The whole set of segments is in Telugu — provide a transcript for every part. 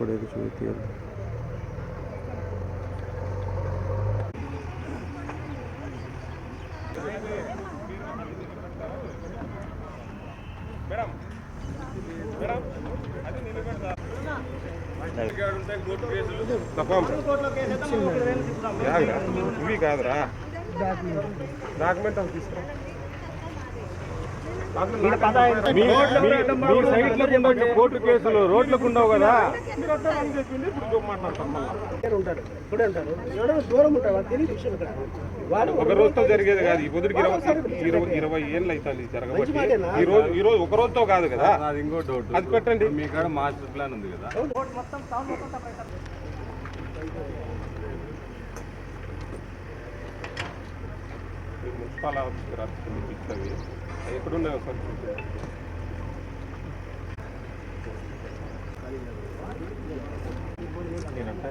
పడేది చూపియాలి ఇవి కాదురా. డాక్యుమెంట్ తీసుకురా. కోర్టు కేసులు రోడ్లకు ఉండవు కదా? ఒక రోజుతో జరిగేది కాదు. ఈ పొద్దుకి ఇరవై ఇరవై ఏళ్ళు అవుతుంది జరగబట్టి. ఈ రోజు ఈ రోజు ఒక రోజుతో కాదు కదా? అది ఇంకో డౌట్ అది పెట్టండి. మీ కాడ మాస్టర్ ప్లాన్ ఉంది కదా. ఆఫీస్కి రాసుకుని పిక్స్ అవి ఎక్కడున్నాయో ఒకసారి. నేను అంటే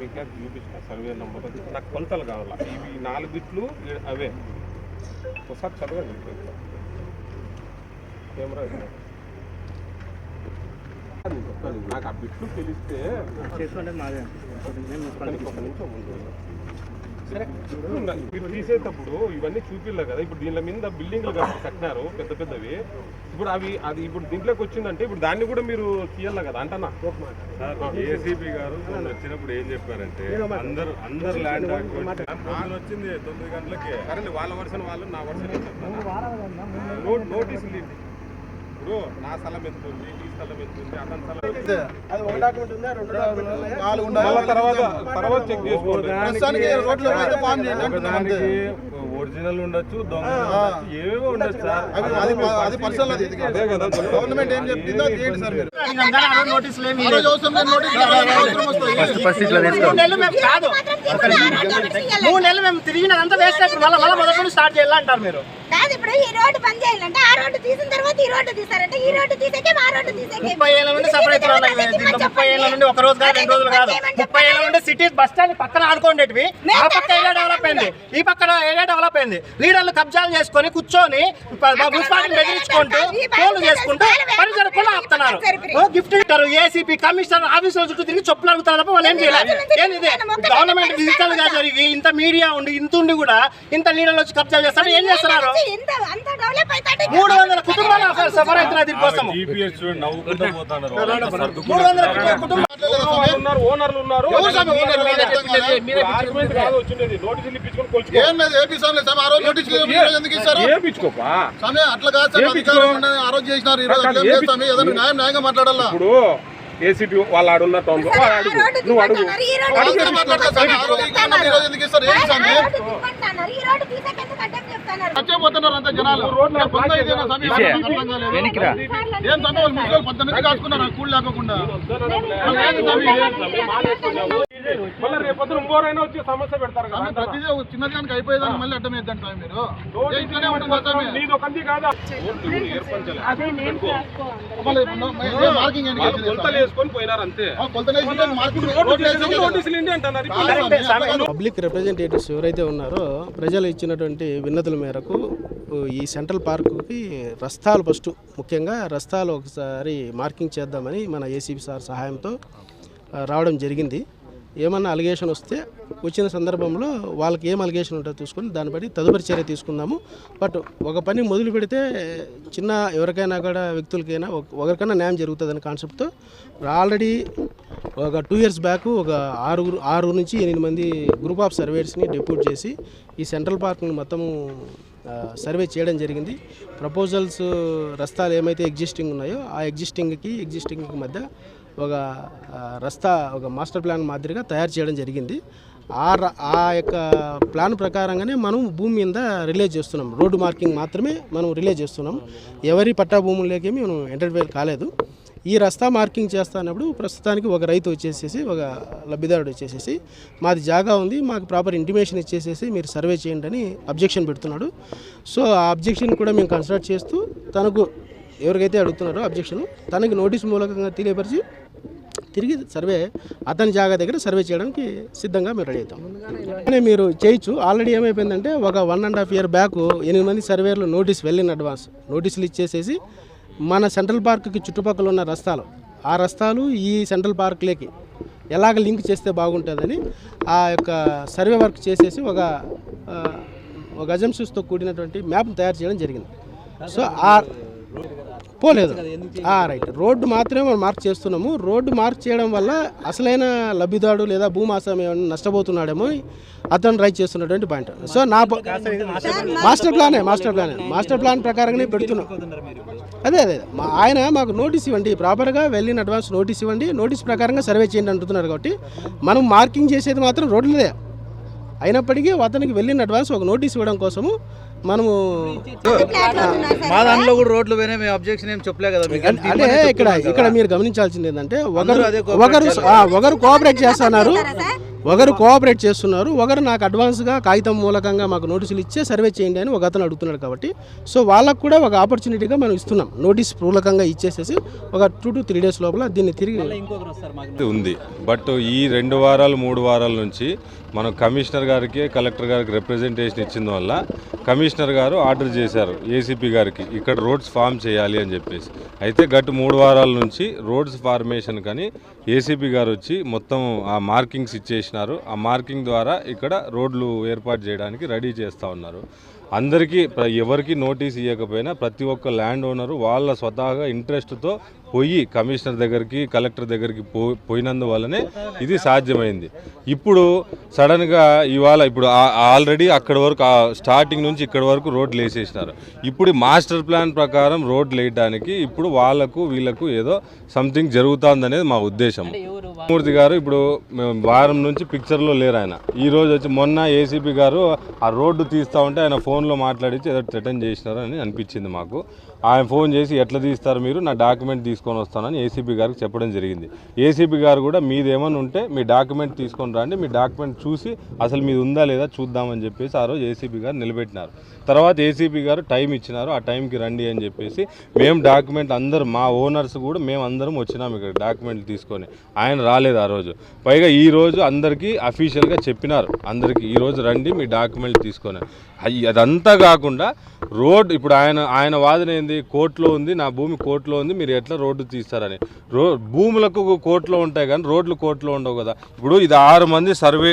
మీకు అది చూపించిన సర్వే నెంబర్ నాకు కొలతలు కావాలా? ఇవి నాలుగు బిట్లు అవే. ఒకసారి చదవండి కెమెరా. నాకు ఆ బిట్లు తెలిస్తే చేసుకోండి మాదే ఒక నిమిషం ముందు. మీరు తీసేటప్పుడు ఇవన్నీ చూపిల్లే కదా. ఇప్పుడు దీని మీద బిల్డింగ్లు కట్టి- కట్టినారు పెద్ద పెద్దవి. ఇప్పుడు అవి అది ఇప్పుడు దీంట్లోకి వచ్చిందంటే ఇప్పుడు దాన్ని కూడా మీరు తీయాలి కదా అంటనా సార్ ఏసీపీ గారు వచ్చినప్పుడు ఏం చెప్పారంటే అందరు అందరు ల్యాండ్ వచ్చింది తొమ్మిది గంటలకి. వాళ్ళ వర్షన్ వాళ్ళు నా వర్షన్ నోట్ నోటీసులు ఇవ్వండి. ఇప్పుడు నా స్థలం ఎంత ఉంది ఈ స్థలం ఎంత ఉంది అతని స్థలం ఎంత ఉంది? అది ఒక డాక్యుమెంట్ ఉందా రెండు డాక్యుమెంట్ ఉన్నాయా? నాలుగు ఉండాలి. మళ్ళా తర్వాత చెక్ చేసుకోండి. ఒరిజినల్ ఉండొచ్చు దొంగ ఏవేవో ఉండొచ్చు సార్. అది అది అది పర్సనల్ అది. ఇది అదే కదా. గవర్నమెంట్ ఏం చెప్పిందో అది సార్ మూడు నెలలు మేము తిరిగినంతా వేస్ట్ అయిపోయి మళ్ళీ మళ్ళీ మొదటి స్టార్ట్ చేయాలంటారు మీరు. కాదు ఇప్పుడు ఈ రోడ్డు బంద్ చేయాలంటే ఆ రోడ్డు తీసిన తర్వాత ఈ రోడ్డు తీసారంటే ఈ రోడ్డు తీసాకే ఆ రోడ్డు తీసాకే. ముప్పై ఏళ్ళ నుండి సపరేట్ ముప్పై ఏళ్ళ నుండి ఒక రోజు కాదు రెండు రోజులు కాదు. ముప్పై ఏళ్ళ నుండి సిటీ బస్ స్టాండ్ పక్కన ఆడుకోండేటివి. ఆ పక్క ఏరియా డెవలప్ అయింది. ఈ పక్కన ఏరియా డెవలప్ అయింది. లీడర్లు కబ్జాలు చేసుకొని కూర్చొని మున్సిపాలిటీ బెదిరించుకుంటూ ఫోన్లు చేసుకుంటూ పని జరగకుండా ఆపుతున్నారు. గిఫ్ట్ ఇస్తారు ఏసీపీ కమిషనర్ ఆఫీసుల చుట్టూ తిరిగి చెప్పులు అడుగుతారు తప్ప వాళ్ళు ఏం చేయలేదు ఏంది ఇది? గవర్నమెంట్ డిజిటల్గా జరిగి ఇంత మీడియా ఉండి ఇంత ఉండి కూడా ఇంత లీడర్లు వచ్చి కబ్జాలు చేస్తారు. ఏం చేస్తున్నారు? ఇంత అంత డెవలప్ అయితే మూడు వందల కుటుంబాలు సఫర్ అవుతున్నారు దీనికోసం జీపీఎస్ నవ్వుకుంటూ పోతున్నారు. మూడు వందల కుటుంబాలు ఉన్నారు? ఓనర్లు ఉన్నారు ఇప్పుడు ఏసీపీ వాళ్ళు ఆడున్న టౌన్లో వాడు అడుగు. నువ్వు అడుగు. ఈ చెప్తున్నారు చచ్చిపోతున్నారు అంత జనాలు. కొంత అర్థం కాలేదు. ఏం స్వామి వాళ్ళు ముసలి పద్దెనిమిది కాసుకున్నారు కూలి లేకుండా. మళ్ళీ రేపొద్దున ఇంకోరైనా వచ్చి సమస్య పెడతారు స్వామి కదా ప్రతిదీ ఒక చిన్నదానికి అయిపోయేదానికి మళ్ళీ అడ్డం మీరు. ఇట్లనే ఉంటుందా నీది కాదా. పబ్లిక్ రిప్రజెంటేటివ్స్ ఎవరైతే ఉన్నారో ప్రజలు ఇచ్చినటువంటి విన్నతుల మేరకు ఈ సెంట్రల్ పార్కుకి రస్తాలు ఫస్ట్ ముఖ్యంగా రస్తాలు ఒకసారి మార్కింగ్ చేద్దామని మన ఏసీబీ సార్ సహాయంతో రావడం జరిగింది. ఏమన్నా అలిగేషన్ వస్తే వచ్చిన సందర్భంలో వాళ్ళకి ఏం అలిగేషన్ ఉంటుందో చూసుకొని దాన్ని బట్టి తదుపరి చర్య తీసుకుందాము. బట్ ఒక పని మొదలు పెడితే చిన్న ఎవరికైనా కూడా వ్యక్తులకైనా ఒకరికైనా న్యాయం జరుగుతుందనే కాన్సెప్ట్తో ఆల్రెడీ ఒక టూ ఇయర్స్ బ్యాక్ ఒక ఆరుగురు ఆరు నుంచి ఎనిమిది మంది గ్రూప్ ఆఫ్ సర్వేయర్స్ని డెప్యూట్ చేసి ఈ సెంట్రల్ పార్క్ని మొత్తము సర్వే చేయడం జరిగింది. ప్రపోజల్స్ రస్తాలు ఏమైతే ఎగ్జిస్టింగ్ ఉన్నాయో ఆ ఎగ్జిస్టింగ్కి ఎగ్జిస్టింగ్కి మధ్య ఒక రస్తా ఒక మాస్టర్ ప్లాన్ మాదిరిగా తయారు చేయడం జరిగింది. ఆ ర- ఆ యొక్క ప్లాన్ ప్రకారంగానే మనం భూమి మీద రిలీజ్ చేస్తున్నాం. రోడ్డు మార్కింగ్ మాత్రమే మనం రిలీజ్ చేస్తున్నాం. ఎవరి పట్టా భూముల్లోకి మనం ఎంటర్ఫైర్ కాలేదు. ఈ రస్తా మార్కింగ్ చేస్తున్నప్పుడు ప్రస్తుతానికి ఒక రైతు వచ్చేసేసి ఒక లబ్ధిదారుడు వచ్చేసేసి మాది జాగా ఉంది మాకు ప్రాపర్ ఇంటిమేషన్ ఇచ్చేసేసి మీరు సర్వే చేయండి అని అబ్జెక్షన్ పెడుతున్నాడు. సో ఆ అబ్జెక్షన్ కూడా మేము కన్సిడర్ చేస్తూ తనకు ఎవరికైతే అడుగుతున్నారో అబ్జెక్షన్ తనకి నోటీస్ మూలకంగా తెలియపరిచి తిరిగి సర్వే అతని జాగా దగ్గర సర్వే చేయడానికి సిద్ధంగా మేము రెడీ అవుతాం. కానీ మీరు చేయొచ్చు. ఆల్రెడీ ఏమైపోయిందంటే ఒక one and half year back ఎనిమిది మంది సర్వేర్లు నోటీస్ వెళ్ళిన అడ్వాన్స్ నోటీసులు ఇచ్చేసేసి మన సెంట్రల్ పార్క్కి చుట్టుపక్కల ఉన్న రస్తాలు ఆ రస్తాలు ఈ సెంట్రల్ పార్క్లోకి ఎలాగ లింక్ చేస్తే బాగుంటుందని ఆ యొక్క సర్వే వర్క్ చేసేసి ఒక ఒక అజంప్షన్స్తో కూడినటువంటి మ్యాప్ తయారు చేయడం జరిగింది. సో ఆ పోలేదు. ఆ, రైట్ రోడ్డు మాత్రమే మనం మార్క్ చేస్తున్నాము. రోడ్డు మార్క్ చేయడం వల్ల అసలైన లబ్ధిదారుడు లేదా భూమాసం ఏమైనా నష్టపోతున్నాడేమో అతను రైట్ చేస్తున్నటువంటి పాయింట్. సో నా మాస్టర్ ప్లానే మాస్టర్ ప్లానే. మాస్టర్ ప్లాన్ ప్రకారంగానే పెడుతున్నాం. అదే అదే. మా ఆయన మాకు నోటీస్ ఇవ్వండి. ప్రాపర్గా వెళ్ళిన అడ్వాన్స్ నోటీస్ ఇవ్వండి. నోటీస్ ప్రకారంగా సర్వే చేయండి అంటున్నారు కాబట్టి మనం మార్కింగ్ చేసేది మాత్రం రోడ్లదే. అయినప్పటికీ అతనికి వెళ్ళిన అడ్వాన్స్ ఒక నోటీస్ ఇవ్వడం కోసము మనము మా దాంట్లో కూడా రోడ్లు పోయినాయి మేము అబ్జెక్షన్ ఏం చెప్పలే కదా అంటే ఇక్కడ ఇక్కడ మీరు గమనించాల్సింది ఏంటంటే ఒకరు ఒకరు ఆ, ఒకరు కోఆపరేట్ చేస్తున్నారు. ఒకరు కోఆపరేట్ చేస్తున్నారు. ఒకరు నాకు అడ్వాన్స్గా కాగితం మూలకంగా మాకు నోటీసులు ఇచ్చే సర్వే చేయండి అని ఒక అతను అడుగుతున్నాడు కాబట్టి. సో వాళ్ళకు కూడా ఒక ఆపర్చునిటీగా మనం ఇస్తున్నాం. నోటీస్ పూలకంగా ఇచ్చేసేసి ఒక టూ టు త్రీ డేస్ లోపల దీన్ని తిరిగి ఉంది. బట్ ఈ రెండు వారాలు మూడు వారాల నుంచి మనం కమిషనర్ గారికి కలెక్టర్ గారికి రిప్రజెంటేషన్ ఇచ్చిన వల్ల కమిషనర్ గారు ఆర్డర్ చేశారు ఏసీపీ గారికి ఇక్కడ రోడ్స్ ఫామ్ చేయాలి అని చెప్పేసి. అయితే గట్టు మూడు వారాల నుంచి రోడ్స్ ఫార్మేషన్ కానీ ఏసీపీ గారు వచ్చి మొత్తం ఆ మార్కింగ్స్ ఇచ్చేసినారు. ఆ మార్కింగ్ ద్వారా ఇక్కడ రోడ్లు ఏర్పాటు చేయడానికి రెడీ చేస్తూ ఉన్నారు. అందరికీ ఎవరికి నోటీస్ ఇవ్వకపోయినా ప్రతి ఒక్క ల్యాండ్ ఓనరు వాళ్ళ స్వతహాగా ఇంట్రెస్ట్తో పోయి కమిషనర్ దగ్గరికి కలెక్టర్ దగ్గరికి పో పోయినందువల్లనే ఇది సాధ్యమైంది. ఇప్పుడు సడన్గా ఇవాళ ఇప్పుడు ఆల్రెడీ అక్కడి వరకు స్టార్టింగ్ నుంచి ఇక్కడ వరకు రోడ్లు వేసేసినారు. ఇప్పుడు మాస్టర్ ప్లాన్ ప్రకారం రోడ్లు వేయడానికి ఇప్పుడు వాళ్ళకు వీళ్ళకు ఏదో సంథింగ్ జరుగుతుందనేది మా ఉద్దేశం మూర్తి గారు ఇప్పుడు వారం నుంచి పిక్చర్లో లేరు ఆయన. ఈరోజు వచ్చి మొన్న ఏసీపీ గారు ఆ రోడ్డు తీస్తా ఉంటే ఆయన ఫోన్లో మాట్లాడించి ఏదో థ్రెటన్ చేసినారు అని అనిపించింది మాకు. ఆయన ఫోన్ చేసి ఎట్లా తీస్తారు మీరు? నా డాక్యుమెంట్ తీసుకొని వస్తానని ఏసీబీ గారికి చెప్పడం జరిగింది. ఏసీబీ గారు కూడా మీదేమైనా ఉంటే మీ డాక్యుమెంట్ తీసుకొని రండి మీ డాక్యుమెంట్ చూసి అసలు మీది ఉందా లేదా చూద్దామని చెప్పేసి ఆ రోజు ఏసీబీ గారు నిలబెట్టినారు. తర్వాత ఏసీబీ గారు టైం ఇచ్చినారు ఆ టైంకి రండి అని చెప్పేసి మేము డాక్యుమెంట్ అందరు మా ఓనర్స్ కూడా మేము అందరం వచ్చినాం ఇక్కడ డాక్యుమెంట్లు తీసుకొని. ఆయన రాలేదు ఆ రోజు. పైగా ఈ రోజు అందరికీ అఫీషియల్గా చెప్పినారు అందరికీ ఈరోజు రండి మీ డాక్యుమెంట్ తీసుకొని. అయ్యి అదంతా కాకుండా రోడ్ ఇప్పుడు ఆయన ఆయన వాదన ఏంది? కోర్టులో ఉంది నా భూమి కోర్టులో ఉంది మీరు ఎట్లా రోడ్డు తీస్తారని. రో భూములకు కోర్టులో ఉంటాయి కానీ రోడ్లు కోర్టులో ఉండవు కదా. ఇప్పుడు ఇది ఆరు మంది సర్వే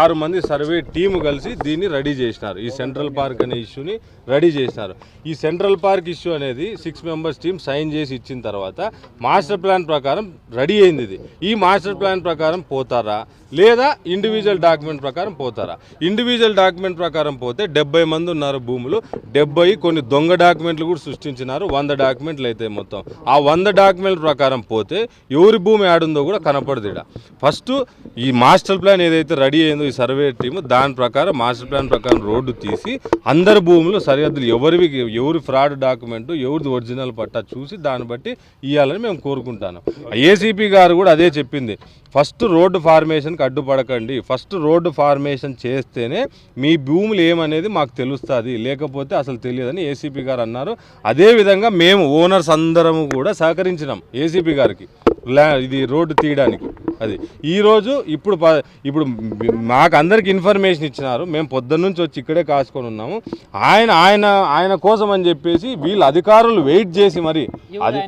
ఆరు మంది సర్వే టీము కలిసి దీన్ని రెడీ చేసినారు. ఈ సెంట్రల్ పార్క్ అనే ఇష్యూని రెడీ చేసినారు. ఈ సెంట్రల్ పార్క్ ఇష్యూ అనేది సిక్స్ మెంబర్స్ టీం సైన్ చేసి ఇచ్చిన తర్వాత మాస్టర్ ప్లాన్ ప్రకారం రెడీ అయింది ఇది. ఈ మాస్టర్ ప్లాన్ ప్రకారం పోతారా? లేదా ఇండివిజువల్ డాక్యుమెంట్ ప్రకారం పోతారా? ఇండివిజువల్ డాక్యుమెంట్ ప్రకారం పోతే డెబ్బై మంది ఉన్నారు భూములు. డెబ్బై కొన్ని దొంగ డాక్యుమెంట్లు కూడా సృష్టించినారు. వంద డాక్యుమెంట్లు అయితే మొత్తం. ఆ వంద డాక్యుమెంట్ ప్రకారం పోతే ఎవరి భూమి ఆడుందో కూడా కనపడదు ఫస్ట్ ఈ మాస్టర్ ప్లాన్ ఏదైతే రెడీ అయిందో ఈ సర్వే టీమ్. దాని ప్రకారం మాస్టర్ ప్లాన్ ప్రకారం రోడ్డు తీసి అందరి భూములు సరిహద్దులు ఎవరివి ఎవరి ఫ్రాడ్ డాక్యుమెంట్ ఎవరిది ఒరిజినల్ పట్టా చూసి దాన్ని బట్టి ఇవ్వాలని మేము కోరుకుంటాను. ఏసీపీ గారు కూడా అదే చెప్పింది. ఫస్ట్ రోడ్డు ఫార్మేషన్కి అడ్డుపడకండి. ఫస్ట్ రోడ్డు ఫార్మేషన్ చేస్తేనే మీ భూములు ఏమనేది మాకు తెలుస్తుంది. లేకపోతే అసలు తెలియదని ఏసీపీ గారు అన్నారు. అదేవిధంగా మేము ఓనర్స్ అందరము కూడా సహకరించినాం ఏసీపీ గారికి. ఇది రోడ్డు తీయడానికి. అది. ఈరోజు ఇప్పుడు ప- ఇప్పుడు మాకు అందరికి ఇన్ఫర్మేషన్ ఇచ్చినారు. మేము పొద్దున్న నుంచి వచ్చి ఇక్కడే కాసుకొని ఉన్నాము. ఆయన ఆయన ఆయన కోసం అని చెప్పేసి వీళ్ళ అధికారులు వెయిట్ చేసి మరి అది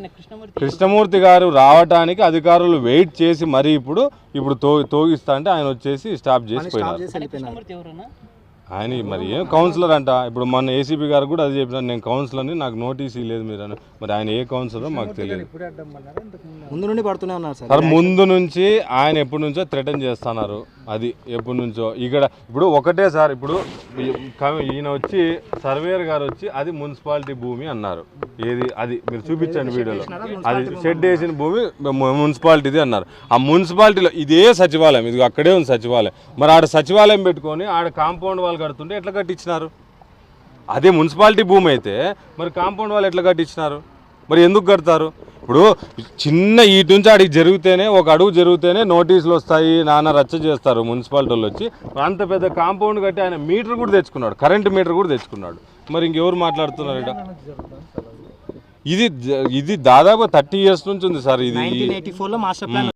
కృష్ణమూర్తి? గారు రావటానికి అధికారులు వెయిట్ చేసి మరి ఇప్పుడు ఇప్పుడు తో తోగిస్తా అంటే ఆయన వచ్చేసి స్టాప్ చేసి పోయినారు. ఆయన మరి ఏం కౌన్సిలర్ అంట. ఇప్పుడు మన ఏసీపీ గారు కూడా అది చెప్పినారు నేను కౌన్సిలర్ని నాకు నోటీస్ ఇవ్వలేదు మీరు అని. మరి ఆయన ఏ కౌన్సిలర్ మాకు తెలియదు. ముందు నుండి పడుతూనే ఉన్నారు సార్. సార్ ముందు నుంచి ఆయన ఎప్పటి నుంచో థ్రెటన్ చేస్తున్నారు. అది ఎప్పటి నుంచో. ఇక్కడ ఇప్పుడు ఒకటే సార్ ఇప్పుడు ఈయన వచ్చి సర్వేయర్ గారు వచ్చి అది మున్సిపాలిటీ భూమి అన్నారు. ఏది అది మీరు చూపించండి వీడియోలో. అది షెడ్ వేసిన భూమి మున్సిపాలిటీది అన్నారు. ఆ మున్సిపాలిటీలో ఇదే సచివాలయం ఇది అక్కడే ఉంది సచివాలయం. మరి ఆడ సచివాలయం పెట్టుకొని ఆడ కాంపౌండ్ వాళ్ళు కడుతుంటే ఎట్లా కట్టించినారు? అదే మున్సిపాలిటీ భూమి అయితే మరి కాంపౌండ్ వాళ్ళు ఎట్లా కట్టించినారు? మరి ఎందుకు కడతారు? ఇప్పుడు చిన్న ఇటు నుంచి అడిగి జరిగితేనే ఒక అడుగు జరిగితేనే నోటీసులు వస్తాయి నాన్న రచ్చ చేస్తారు మున్సిపాలిటీ వాళ్ళు వచ్చి. అంత పెద్ద కాంపౌండ్ కట్టి ఆయన మీటర్ కూడా తెచ్చుకున్నాడు కరెంట్ మీటర్ కూడా తెచ్చుకున్నాడు. మరి ఇంకెవరు మాట్లాడుతున్నారు ఇక్కడ? ఇది ఇది దాదాపు థర్టీ ఇయర్స్ నుంచి ఉంది సార్ ఇది